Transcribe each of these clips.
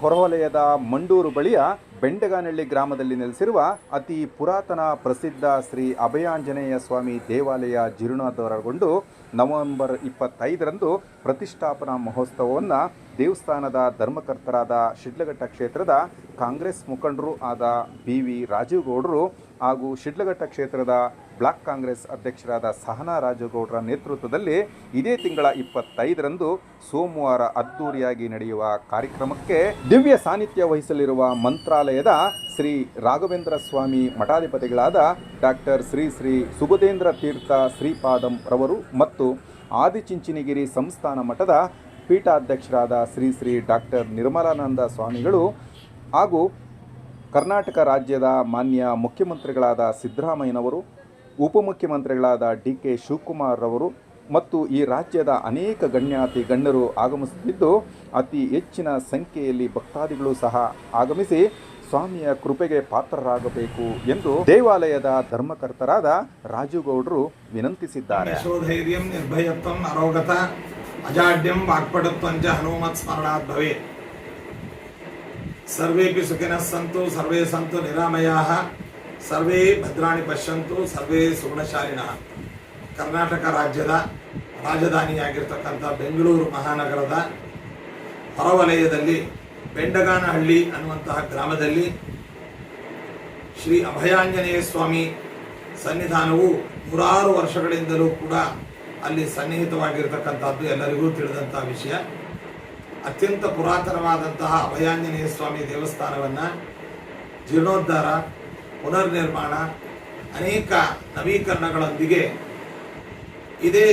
ಹೊರವಲಯದ ಮಂಡೂರು ಬಳಿಯ ಬೆಂಡಗಾನಹಳ್ಳಿ ಗ್ರಾಮದಲ್ಲಿ ನೆಲೆಸಿರುವ ಅತಿ ಪುರಾತನ ಪ್ರಸಿದ್ಧ ಶ್ರೀ ಅಭಯಾಂಜನೇಯ ಸ್ವಾಮಿ ದೇವಾಲಯ ಜೀರ್ಣೋದ್ಧಾರಗೊಂಡು ನವೆಂಬರ್ ಇಪ್ಪತ್ತೈದರಂದು ಪ್ರತಿಷ್ಠಾಪನಾ ಮಹೋತ್ಸವವನ್ನು ದೇವಸ್ಥಾನದ ಧರ್ಮಕರ್ತರಾದ ಶಿಡ್ಲಘಟ್ಟ ಕ್ಷೇತ್ರದ ಕಾಂಗ್ರೆಸ್ ಮುಖಂಡರು ಆದ ಬಿ ವಿ ರಾಜೀವ್ ಗೌಡರು ಹಾಗೂ ಶಿಡ್ಲಘಟ್ಟ ಕ್ಷೇತ್ರದ ಬ್ಲಾಕ್ ಕಾಂಗ್ರೆಸ್ ಅಧ್ಯಕ್ಷರಾದ ಸಹನಾ ರಾಜಗೌಡರ ನೇತೃತ್ವದಲ್ಲಿ ಇದೇ ತಿಂಗಳ ಇಪ್ಪತ್ತೈದರಂದು ಸೋಮವಾರ ಅದ್ದೂರಿಯಾಗಿ ನಡೆಯುವ ಕಾರ್ಯಕ್ರಮಕ್ಕೆ ದಿವ್ಯ ಸಾನ್ನಿಧ್ಯ ವಹಿಸಲಿರುವ ಮಂತ್ರಾಲಯದ ಶ್ರೀ ರಾಘವೇಂದ್ರ ಸ್ವಾಮಿ ಮಠಾಧಿಪತಿಗಳಾದ ಡಾಕ್ಟರ್ ಶ್ರೀ ಶ್ರೀ ಸುಬುಧೇಂದ್ರ ತೀರ್ಥ ಶ್ರೀಪಾದಂ ರವರು ಮತ್ತು ಆದಿಚುಂಚನಗಿರಿ ಸಂಸ್ಥಾನ ಮಠದ ಪೀಠಾಧ್ಯಕ್ಷರಾದ ಶ್ರೀ ಶ್ರೀ ಡಾಕ್ಟರ್ ನಿರ್ಮಲಾನಂದ ಸ್ವಾಮಿಗಳು ಹಾಗೂ ಕರ್ನಾಟಕ ರಾಜ್ಯದ ಮಾನ್ಯ ಮುಖ್ಯಮಂತ್ರಿಗಳಾದ ಸಿದ್ದರಾಮಯ್ಯನವರು ಉಪಮುಖ್ಯಮಂತ್ರಿಗಳಾದ ಡಿ ಕೆ ಶಿವಕುಮಾರ್ ಅವರು ಮತ್ತು ಈ ರಾಜ್ಯದ ಅನೇಕ ಗಣ್ಯಾತಿ ಗಣ್ಯರು ಆಗಮಿಸುತ್ತಿದ್ದು, ಅತಿ ಹೆಚ್ಚಿನ ಸಂಖ್ಯೆಯಲ್ಲಿ ಭಕ್ತಾದಿಗಳು ಸಹ ಆಗಮಿಸಿ ಸ್ವಾಮಿಯ ಕೃಪೆಗೆ ಪಾತ್ರರಾಗಬೇಕು ಎಂದು ದೇವಾಲಯದ ಧರ್ಮಕರ್ತರಾದ ರಾಜುಗೌಡರು ವಿನಂತಿಸಿದ್ದಾರೆ. ಅಜಾಡ್ಯಂ ವಾಕ್ಪಟುತ್ವಂಚ ಹನುಮತ್ ಸ್ಮರಣಾತ್ ಭವೆ ಸರ್ವೇಪಿ ಸುಖಿನಃ ಸಂತು, ಸರ್ವೇ ಸಂತು ನಿರಾಮಯಾಃ. ಸರ್ವೇ ಭದ್ರಾಣಿ ಪಶ್ಯಂತು, ಸರ್ವೇ ಸುವರ್ಣಶಾಲಿನ. ಕರ್ನಾಟಕ ರಾಜ್ಯದ ರಾಜಧಾನಿಯಾಗಿರ್ತಕ್ಕಂಥ ಬೆಂಗಳೂರು ಮಹಾನಗರದ ಹೊರವಲಯದಲ್ಲಿ ಬೆಂಡಗಾನಹಳ್ಳಿ ಅನ್ನುವಂತಹ ಗ್ರಾಮದಲ್ಲಿ ಶ್ರೀ ಅಭಯಾಂಜನೇಯ ಸ್ವಾಮಿ ಸನ್ನಿಧಾನವು ನೂರಾರು ವರ್ಷಗಳಿಂದಲೂ ಕೂಡ ಅಲ್ಲಿ ಸನ್ನಿಹಿತವಾಗಿರ್ತಕ್ಕಂಥದ್ದು ಎಲ್ಲರಿಗೂ ತಿಳಿದಂತಹ ವಿಷಯ. ಅತ್ಯಂತ ಪುರಾತನವಾದಂತಹ ಅಭಯಾಂಜನೇಯ ಸ್ವಾಮಿ ದೇವಸ್ಥಾನವನ್ನು ಜೀರ್ಣೋದ್ಧಾರ ಪುನರ್ನಿರ್ಮಾಣ ಅನೇಕ ನವೀಕರಣಗಳೊಂದಿಗೆ ಇದೇ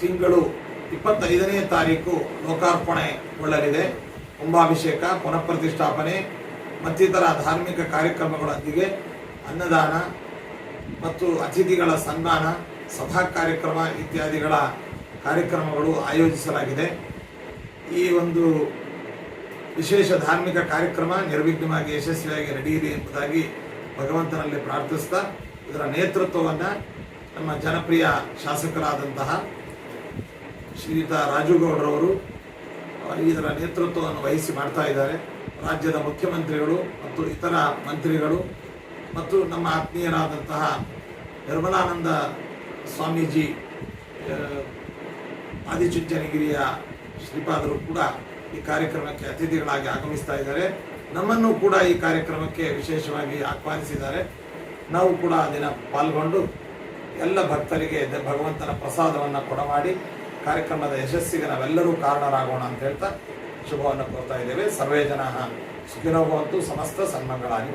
ತಿಂಗಳು ಇಪ್ಪತ್ತೈದನೇ ತಾರೀಕು ಲೋಕಾರ್ಪಣೆಗೊಳ್ಳಲಿದೆ. ಕುಂಭಾಭಿಷೇಕ, ಪುನಃಪ್ರತಿಷ್ಠಾಪನೆ, ಮತ್ತಿತರ ಧಾರ್ಮಿಕ ಕಾರ್ಯಕ್ರಮಗಳೊಂದಿಗೆ ಅನ್ನದಾನ ಮತ್ತು ಅತಿಥಿಗಳ ಸನ್ಮಾನ, ಸಭಾ ಕಾರ್ಯಕ್ರಮ ಇತ್ಯಾದಿಗಳ ಕಾರ್ಯಕ್ರಮಗಳು ಆಯೋಜಿಸಲಾಗಿದೆ. ಈ ಒಂದು ವಿಶೇಷ ಧಾರ್ಮಿಕ ಕಾರ್ಯಕ್ರಮ ನಿರ್ವಿಘ್ನವಾಗಿ ಯಶಸ್ವಿಯಾಗಿ ನಡೆಯಲಿ ಎಂಬುದಾಗಿ ಭಗವಂತನಲ್ಲಿ ಪ್ರಾರ್ಥಿಸ್ತಾ ಇದರ ನೇತೃತ್ವವನ್ನು ನಮ್ಮ ಜನಪ್ರಿಯ ಶಾಸಕರಾದಂತಹ ಶ್ರೀಯುತ ರಾಜುಗೌಡರವರು ಇದರ ನೇತೃತ್ವವನ್ನು ವಹಿಸಿ ಮಾಡ್ತಾ ಇದ್ದಾರೆ. ರಾಜ್ಯದ ಮುಖ್ಯಮಂತ್ರಿಗಳು ಮತ್ತು ಇತರ ಮಂತ್ರಿಗಳು ಮತ್ತು ನಮ್ಮ ಆತ್ಮೀಯರಾದಂತಹ ನಿರ್ಮಲಾನಂದ ಸ್ವಾಮೀಜಿ ಆದಿಚುಂಚನಗಿರಿಯ ಶ್ರೀಪಾದರು ಕೂಡ ಈ ಕಾರ್ಯಕ್ರಮಕ್ಕೆ ಅತಿಥಿಗಳಾಗಿ ಆಗಮಿಸ್ತಾ ಇದ್ದಾರೆ. ನಮ್ಮನ್ನು ಕೂಡ ಈ ಕಾರ್ಯಕ್ರಮಕ್ಕೆ ವಿಶೇಷವಾಗಿ ಆಹ್ವಾನಿಸಿದ್ದಾರೆ. ನಾವು ಕೂಡ ಆ ದಿನ ಪಾಲ್ಗೊಂಡು ಎಲ್ಲ ಭಕ್ತರಿಗೆ ಭಗವಂತನ ಪ್ರಸಾದವನ್ನು ಕೊಡಮಾಡಿ ಕಾರ್ಯಕ್ರಮದ ಯಶಸ್ಸಿಗೆ ನಾವೆಲ್ಲರೂ ಕಾರಣರಾಗೋಣ ಅಂತ ಹೇಳ್ತಾ ಶುಭವನ್ನು ಕೋರ್ತಾ ಇದ್ದೇವೆ. ಸರ್ವೇ ಜನ ಸುಖಿನೋಗುವಂತೂ ಸಮಸ್ತ ಸನ್ಮಂಗಳಾಗಿ